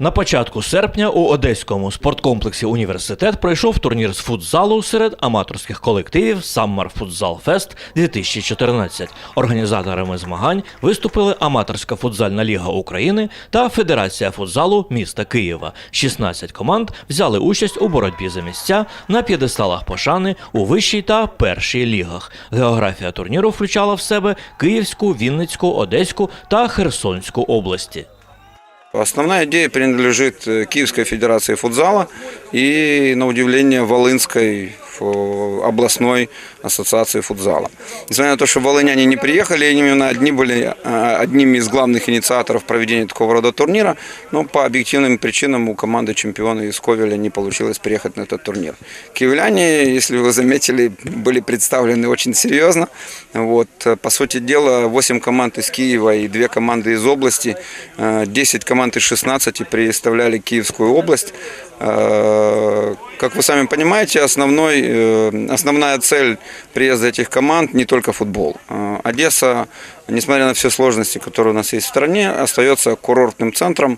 На початку серпня у одеському спорткомплексі Університет пройшов турнір з футзалу серед аматорських колективів Summer Futsal Fest 2014. Організаторами змагань виступили Аматорська футзальна ліга України та Федерація футзалу міста Києва. 16 команд взяли участь у боротьбі за місця на п'єдесталах пошани у вищій та першій лігах. Географія турніру включала в себе Київську, Вінницьку, Одеську та Херсонську області. Основная идея принадлежит э, Киевской Федерации футзала и, на удивление, Волынской областной ассоциации футзала. Несмотря на то, что волыняне не приехали, они именно одни были э, одними из главных инициаторов проведения такого рода турнира, но по объективным причинам у команды чемпиона из Ковеля не получилось приехать на этот турнир. Киевляне, если вы заметили, были представлены очень серьезно. Вот, э, по сути дела, 8 команд из Киева и 2 команды из области, э, 10 команд из 16 представляли Киевскую область. Э, Как вы сами понимаете, основной, э, основная цель приезда этих команд не только футбол. Э, Одесса, несмотря на все сложности, которые у нас есть в стране, остается курортным центром.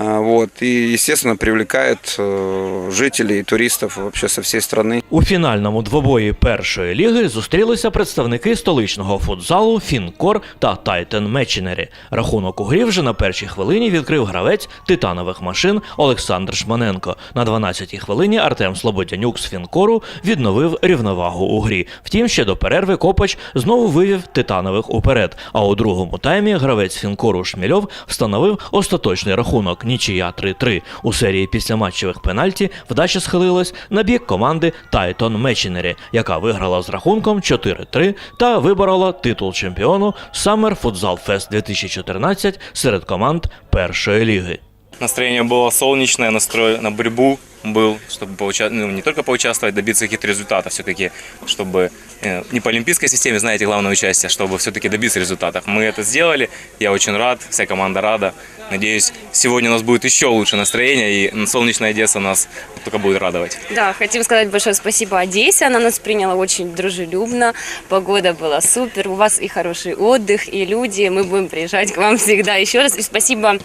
э, Вот, и, естественно, привлекает э, жителей и туристов вообще со всей страны. У фінальному двобої першої ліги зустрілися представники столичного футзалу Фінкор та Тайтен Меченері. Рахунок у грі вже на першій хвилині відкрив гравець титанових машин Олександр Шманенко. На 12-й хвилині Артем Слободянюк з Фінкору відновив рівновагу у грі. Втім, ще до перерви Копач знову вивів титанових уперед. А у другому таймі гравець Фінкору Шмільов встановив остаточний рахунок нічия 3-3. У серії післяматчевих пенальті вдача схилилась на бік команди Тайтон Меченері, яка виграла з рахунком 4-3 та виборола титул чемпіону Summer Futsal Fest 2014 серед команд першої ліги. Настроєння було сонячне, настрой на борьбу был, чтобы поуча- ну, не только поучаствовать, добиться каких-то результатов все-таки, чтобы э, не по олимпийской системе, знаете, главное участие, чтобы все-таки добиться результатов. Мы это сделали, я очень рад, вся команда рада. Надеюсь, сегодня у нас будет еще лучше настроение, и солнечная Одесса нас только будет радовать. Да, хотим сказать большое спасибо Одессе. Она нас приняла очень дружелюбно. Погода была супер. У вас и хороший отдых, и люди. Мы будем приезжать к вам всегда. Еще раз и спасибо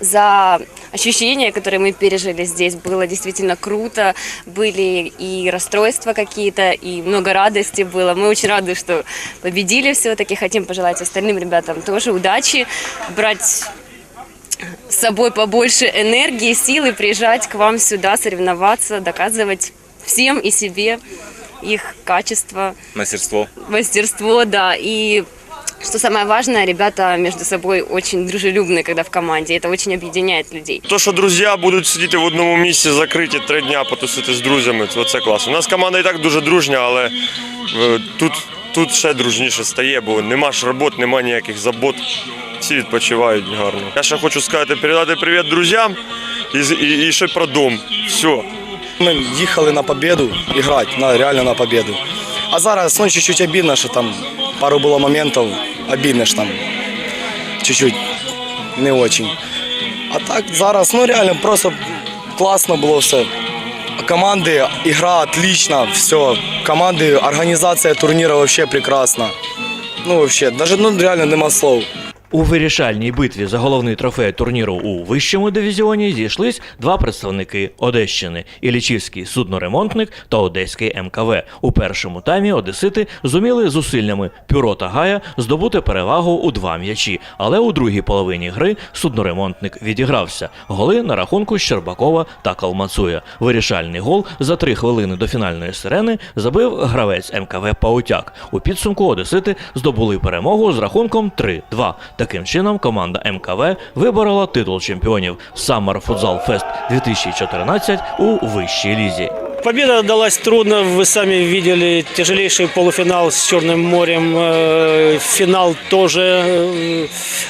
за ощущения, которые мы пережили здесь. Было действительно круто. Были и расстройства какие-то, и много радости было. Мы очень рады, что победили все-таки. Хотим пожелать остальным ребятам тоже удачи, брать с собой побольше энергии, силы, приезжать к вам сюда, соревноваться, доказывать всем и себе их качество, Мастерство. мастерство, да, и что самое важное, ребята между собой очень дружелюбные, когда в команде, это очень объединяет людей. То, що друзі будуть сидіти в одному місці закриті три дня, потусити з друзями, то це класно. У нас команда і так дуже дружня, але е, тут, тут ще дружніше стає, бо нема ж робот, нема ніяких забот. Всі відпочивають гарно. Я ще хочу сказати, передати привіт друзям і, з- і, і ще про дом. Все. Ми їхали на победу, грати, на, реально на победу. А зараз ну, чуть-чуть обідно, що там пару було моментів, обідно там. Чуть-чуть не очень. А так зараз, ну реально, просто класно було все. Команди, ігра отлично, все. Команди, організація турніру взагалі прекрасна. Ну, взагалі, навіть ну, реально нема слов. У вирішальній битві за головний трофей турніру у вищому дивізіоні зійшлись два представники Одещини Ілічівський судноремонтник та Одеський МКВ. У першому таймі Одесити зуміли зусиллями Пюро та Гая здобути перевагу у два м'ячі, але у другій половині гри судноремонтник відігрався. Голи на рахунку Щербакова та Калмацуя. Вирішальний гол за три хвилини до фінальної сирени забив гравець МКВ Паутяк. У підсумку Одесити здобули перемогу з рахунком 3-2. Таким чином, команда МКВ виборола титул чемпіонів Summer Futsal Fest 2014 у вищій лізі. Победа далась трудно, вы сами видели тяжелейший полуфинал с Черным морем, э, финал тоже э,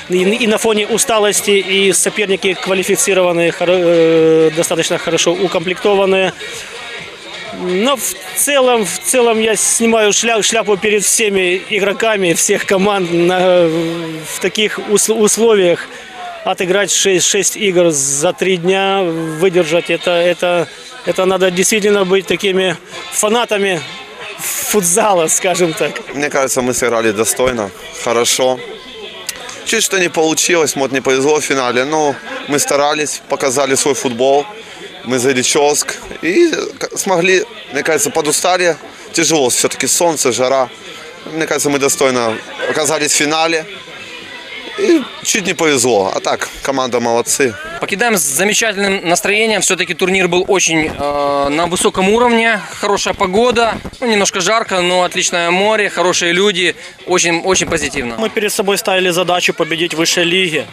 и и на фоне усталости, и соперники квалифицированные, хоро- э, достаточно хорошо укомплектованные. Но в целом, в целом я снимаю шля- шляпу перед всеми игроками всех команд на- в таких ус- условиях. Отыграть 6, 6 игр за 3 дня, выдержать это, это, это надо действительно быть такими фанатами футзала, скажем так. Мне кажется, мы сыграли достойно, хорошо. Чуть что не получилось, вот не повезло в финале, но мы старались, показали свой футбол, мы за Ильичевск и смогли, мне кажется, подустали, тяжело, все-таки солнце, жара. Мне кажется, мы достойно оказались в финале и чуть не повезло, а так, команда молодцы. Покидаем с замечательным настроением. Все-таки турнир был очень э, на высоком уровне. Хорошая погода. Ну, немножко жарко, но отличное море, хорошие люди. Очень, очень позитивно. Мы перед собой ставили задачу победить в высшей лиге.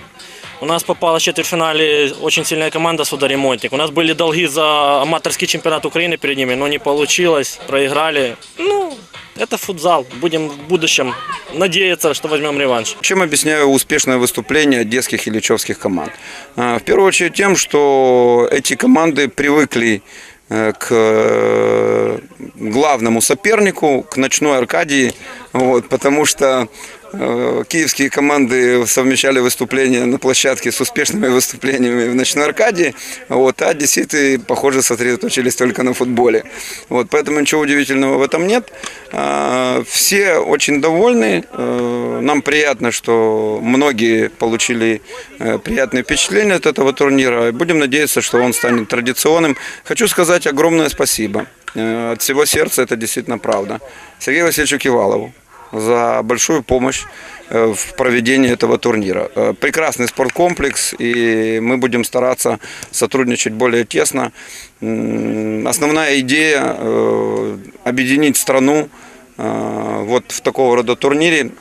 У нас попала в четвертьфинале очень сильная команда «Судоремонтник». У нас были долги за аматорский чемпионат Украины перед ними, но не получилось, проиграли. Ну, это футзал. Будем в будущем надеяться, что возьмем реванш. Чем объясняю успешное выступление одесских и личевских команд? А, В первую очередь тем, что эти команды привыкли э, к э, главному сопернику, к ночной Аркадии, вот, потому что киевские команды совмещали выступления на площадке с успешными выступлениями в ночной Аркадии, вот, а одесситы, похоже, сосредоточились только на футболе. Вот, поэтому ничего удивительного в этом нет. А, Все очень довольны. Э, Нам приятно, что многие получили э, приятные впечатления от этого турнира. Будем надеяться, что он станет традиционным. Хочу сказать огромное спасибо. Э, От всего сердца это действительно правда. Сергею Васильевичу Кивалову за большую помощь э, в проведении этого турнира. Э, Прекрасный спорткомплекс, и мы будем стараться сотрудничать более тесно. М, Основная идея э, – объединить страну э, вот в такого рода турнире.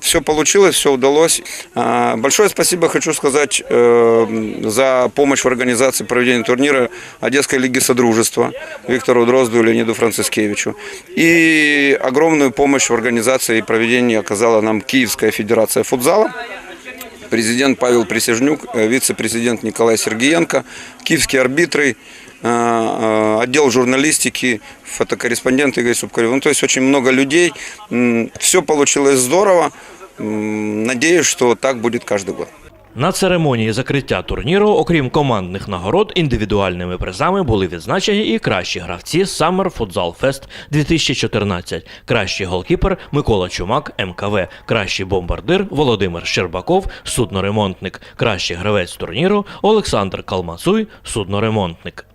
Все получилось, все удалось. Э, Большое спасибо хочу сказать э, за помощь в организации проведения турнира Одесской лиги Содружества Виктору Дрозду и Леониду Францискевичу. И огромную помощь в организации и проведении оказала нам Киевская Федерация футзала. Президент Павел Присяжнюк, э, вице-президент Николай Сергеенко, киевские арбитры, отдел журналистики, фотокорреспондент Игорь Субкарев. Ну, то есть очень много людей. Все получилось здорово. Надеюсь, что так будет каждый год. На церемонії закриття турніру, окрім командних нагород, індивідуальними призами були відзначені і кращі гравці Summer Futsal Fest 2014, кращий голкіпер Микола Чумак МКВ, кращий бомбардир Володимир Щербаков, судноремонтник, кращий гравець турніру Олександр Калмацуй, судноремонтник.